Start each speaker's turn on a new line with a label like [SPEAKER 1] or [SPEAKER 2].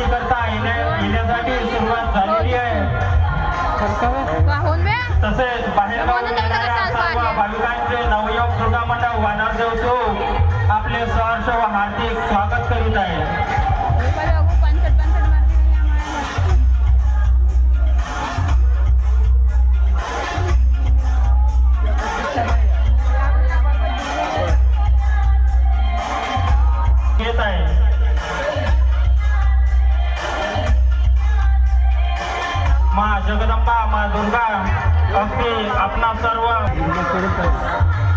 [SPEAKER 1] येण्या- येण्यासाठी सुरुवात झालेली आहे. तसेच येणाऱ्या सर्व भाविकांचे नवयोग दुर्गा मंडळ वानरदेव चौक आपले सहर्ष व हार्दिक स्वागत करीत आहे. येत आहे. मा जगदंबा मा दुर्गा अगदी आपणा सर्व.